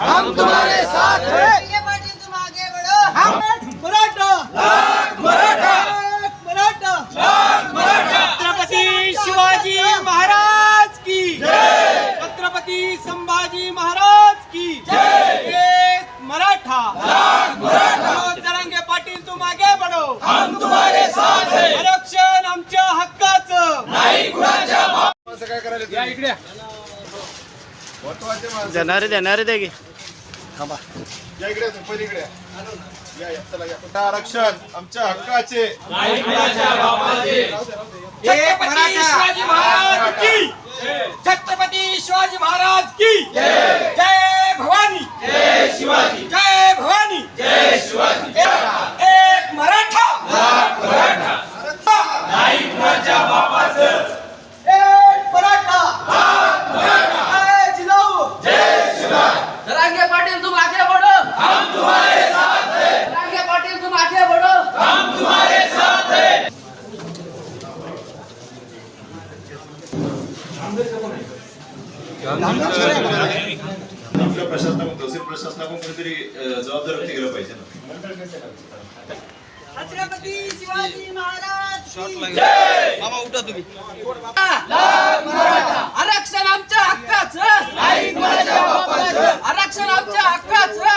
हम तुम्हारे साथ हैं। रंगे पाटिल तुम आगे बढ़ो। हम मराठा। मराठा। मराठा। छत्रपती शिवाजी महाराज की। जय। छत्रपती संभाजी महाराज की। जय। एक मराठा। मनोज जरांगे पाटील तुम आगे बढ़ो। हम तुम्हारे साथ हैं। आरक्षण आमच्या हक्काचं। या इकडे देणारे देणारे दे की या इकडे या, पलीकडे या. या, या, चला, या. आरक्षण आमच्या हक्काचे. छत्रपती शिवाजी महाराज की छत्रपती शिवाजी महाराज की जय भवानी जय शिवाजी जय भवानी जय शिवाजी एक मराठा एक मराठा जय जिजाऊ रंगे पाटिल तुम आगे बढ़ो हम तुम्हारे साथ हैं रंगे पाटिल तुम आगे बढ़ो आपल्या प्रशासनाकडून तहसील प्रशासनाकडून कोणीतरी अं, जबाबदार व्यक्ती गेलं पाहिजे ना उठा तुम्ही आरक्षण आमच्या हक्काचं. आरक्षण आमच्या हक्काचं.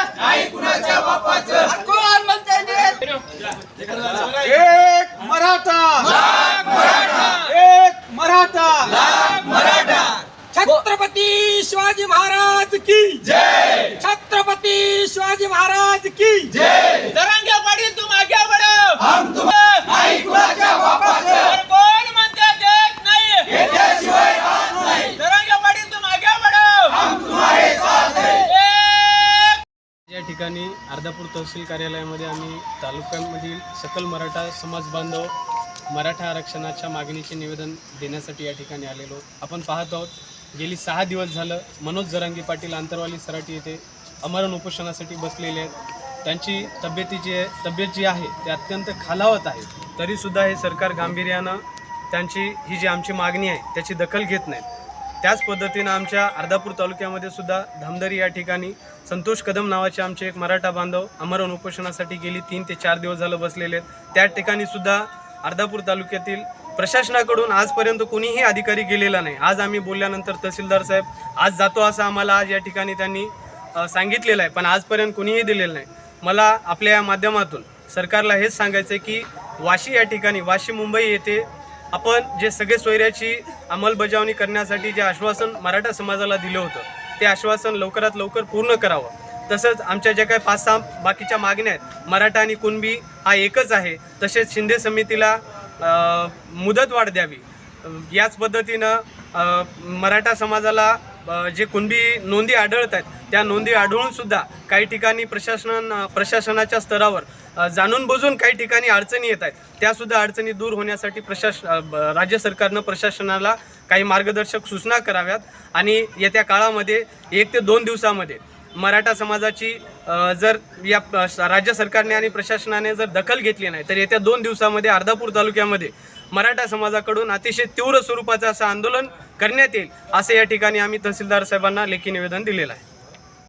कोण म्हणते एक मराठा एक मराठा छत्रपती शिवाजी महाराज की जय छत्रपती शिवाजी महाराज की जय! जरांगे पाटील तुम आगे बढ़ो हम तुम नाही कुणाच्या बापाचं? कोण म्हणते देत नाही? जरांगे पाटील तुम आगे बढ़ो हम तुम्हारे साथ हैं. या ठिकाणी अर्धापूर तहसील कार्यालयामध्ये आम्ही तालुक्यांमधील सकल मराठा समाज बांधव मराठा आरक्षणाच्या मागणीचे निवेदन देण्यासाठी या ठिकाणी आलेलो. आपण पाहत आहोत गेली सहा दिवस झालं मनोज जरांगे पाटील आंतरवाली सराटी येथे अमरण उपोषणासाठी बसलेले आहेत. त्यांची तब्येती जी तब्येत जी आहे ती अत्यंत खालावत आहे. तरीसुद्धा हे सरकार गांभीर्यानं त्यांची ही जी आमची मागणी आहे त्याची दखल घेत नाही. त्याच पद्धतीनं आमच्या अर्धापूर तालुक्यामध्ये सुद्धा धामदरी या ठिकाणी संतोष कदम नावाचे आमचे एक मराठा बांधव अमरण उपोषणासाठी गेली तीन ते चार दिवस झालं बसलेले आहेत. त्या ठिकाणी सुद्धा अर्धापूर तालुक्यातील प्रशासनाकडून आजपर्यंत कोणीही अधिकारी गेलेला नाही. आज आम्ही बोलल्यानंतर तहसीलदार साहेब आज जातो असं आम्हाला आज या ठिकाणी त्यांनी सांगितलेलं आहे पण आजपर्यंत कोणीही दिलेलं नाही. मला आपल्या या माध्यमातून सरकारला हेच सांगायचं आहे की वाशी या ठिकाणी वाशी मुंबई येथे आपण जे सगळे सोयऱ्याची अंमलबजावणी करण्यासाठी जे आश्वासन मराठा समाजाला दिलं होतं ते आश्वासन लवकरात लवकर पूर्ण करावं. तसंच आमच्या ज्या काही पाच सहा बाकीच्या मागण्या आहेत मराठा आणि कुणबी हा एकच आहे तसेच शिंदे समितीला मुदत मुदतवाढ द्यावी. याच पद्धतीनं मराठा समाजाला जे कुणबी नोंदी आढळत आहेत त्या नोंदी आढळूनसुद्धा काही ठिकाणी प्रशासन प्रशासनाच्या स्तरावर जाणून बुजून काही ठिकाणी अडचणी येत आहेत त्यासुद्धा अडचणी दूर होण्यासाठी प्रशास ब- राज्य सरकारनं प्रशासनाला काही मार्गदर्शक सूचना कराव्यात आणि येत्या काळामध्ये एक ते दोन दिवसामध्ये मराठा समाजाची जर या राज्य सरकारने आणि प्रशासनाने जर दखल घेतली नाही तर येत्या दोन दिवसामध्ये अर्धापूर तालुक्यामध्ये मराठा समाजाकडून अतिशय तीव्र स्वरूपाचं असं आंदोलन करण्यात येईल असं या ठिकाणी आम्ही तहसीलदार साहेबांना लेखी निवेदन दिलेलं आहे.